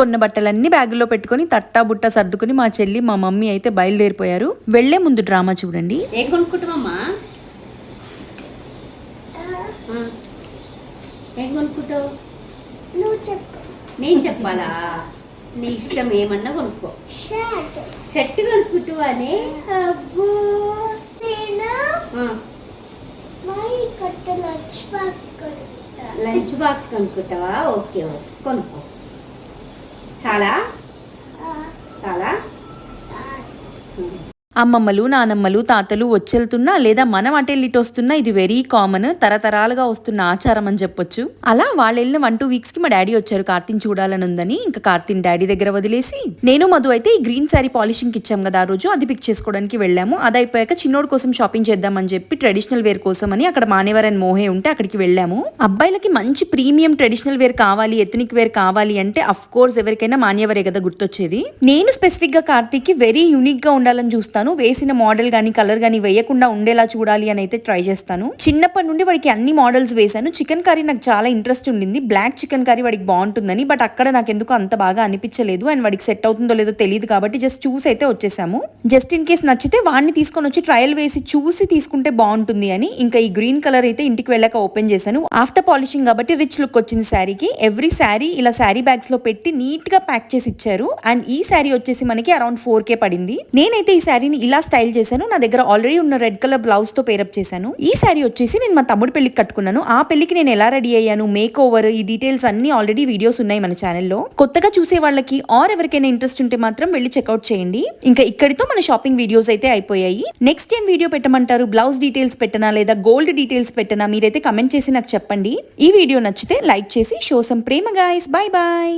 కొన్న బట్టలన్నీ బ్యాగుల్లో పెట్టుకొని తట్టా బుట్ట సర్దుకుని మా చెల్లి మా మమ్మీ అయితే బయలుదేరిపోయారు. వెళ్ళే ముందు డ్రామా చూడండి. ఏం కొనుక్కుంటావమ్మా? ఆ. ఏం కొనుక్కుంటావు? నువ్వు చెప్పు. నేను చెప్పాలా? నీ ఇష్టం ఏమన్నా కొనుక్కో. షర్ట్. షర్ట్ కొనుక్కుంటావానే అబ్బో నేను ఆ, మై కట్ట లంచ్ బాక్స్ కొనుక్కుంటా. Lunch box కొనుక్కుంటావా? Okay okay. కొనుక్కో. చాలా ఆ, చాలా చాలు. ఉమ్. అమ్మమ్మలు నానమ్మలు తాతలు వచ్చెళ్తున్నా లేదా మనం అటెల్లిటొస్తున్నా ఇది వెరీ కామన్ తరతరాలుగా వస్తున్న ఆచారం అని చెప్పొచ్చు. అలా వాళ్ళు వెళ్ళిన వన్ టూ వీక్స్కి మా డాడీ వచ్చారు కార్తీన్ చూడాలని ఉందని ఇంకా కార్తీన్ డాడీ దగ్గర వదిలేసి నేను మధు అయితే ఈ గ్రీన్ శారీ పాలిషింగ్ ఇచ్చాం కదా ఆ రోజు అది పిక్ చేసుకోవడానికి వెళ్ళాము. అది అయిపోయాక చిన్నోడు కోసం షాపింగ్ చేద్దామని చెప్పి ట్రెడిషనల్ వేర్ కోసం అని అక్కడ మానేవర్ అండ్ మోహే ఉంటే అక్కడికి వెళ్ళాము. అబ్బాయిలకి మంచి ప్రీమియం ట్రెడిషనల్ వేర్ కావాలి ఎథనిక్ వేర్ కావాలి అంటే అఫ్ కోర్స్ ఎవరికైనా మాన్యవరే కదా గుర్తొచ్చేది. నేను స్పెసిఫిక్గా కార్తీక్కి వెరీ యూనిక్గా ఉండాలని చూస్తాను. వేసిన మోడల్ గానీ కలర్ గానీ వేయకుండా ఉండేలా చూడాలి అని అయితే ట్రై చేస్తాను. చిన్నప్పటి నుండి వాడికి అన్ని మోడల్స్ వేశాను. చికెన్ కర్రీ నాకు చాలా ఇంట్రెస్ట్ ఉండింది. బ్లాక్ చికెన్ కర్రీ వాడికి బాగుంటుందని బట్ అక్కడ నాకు ఎందుకు అంత బాగా అనిపించలేదు అండ్ వాడికి సెట్ అవుతుందో లేదో తెలియదు కాబట్టి జస్ట్ చూసి అయితే వచ్చేసాము. జస్ట్ ఇన్ కేస్ నచ్చితే వాడిని తీసుకొని వచ్చి ట్రయల్ వేసి చూసి తీసుకుంటే బాగుంటుంది అని ఇంకా ఈ గ్రీన్ కలర్ అయితే ఇంటికి వెళ్ళాక ఓపెన్ చేశాను. ఆఫ్టర్ పాలిషింగ్ కాబట్టి రిచ్ లుక్ వచ్చింది శారీకి. ఎవ్రీ శారీ ఇలా శారీ బ్యాగ్స్లో పెట్టి నీట్గా ప్యాక్ చేసి ఇచ్చారు. అండ్ ఈ శారీ వచ్చేసి మనకి అరౌండ్ ఫోర్ కే పడింది. నేనైతే ఈ శారీ శారీని ఇలా స్టైల్ చేశాను. నా దగ్గర ఆల్రెడీ ఉన్న రెడ్ కలర్ బ్లౌజ్తో పేరప్ చేశాను. ఈ శారీ వచ్చేసి నేను మా తమ్ముడు పెళ్ళికి కట్టుకున్నాను. ఆ పెళ్ళికి నేను ఎలా రెడీ అయ్యాను మేక్ ఓవర్ ఈ డీటెయిల్స్ అన్ని ఆల్రెడీ వీడియోస్ ఉన్నాయి మన ఛానల్లో కొత్తగా చూసే వాళ్ళకి ఆర్ ఎవరికైనా ఇంట్రెస్ట్ ఉంటే మాత్రం వెళ్ళి చెక్అవుట్ చేయండి. ఇంకా ఇక్కడితో మన షాపింగ్ వీడియోస్ అయితే అయిపోయాయి. నెక్స్ట్ ఏం వీడియో పెట్టమంటారు? బ్లౌజ్ డీటెయిల్స్ పెట్టనా లేదా గోల్డ్ డీటెయిల్స్ పెట్టనా? మీరైతే కమెంట్ చేసి నాకు చెప్పండి. ఈ వీడియో నచ్చితే లైక్ చేసి షో సమ్ ప్రేమ గాయస్ బాయ్ బాయ్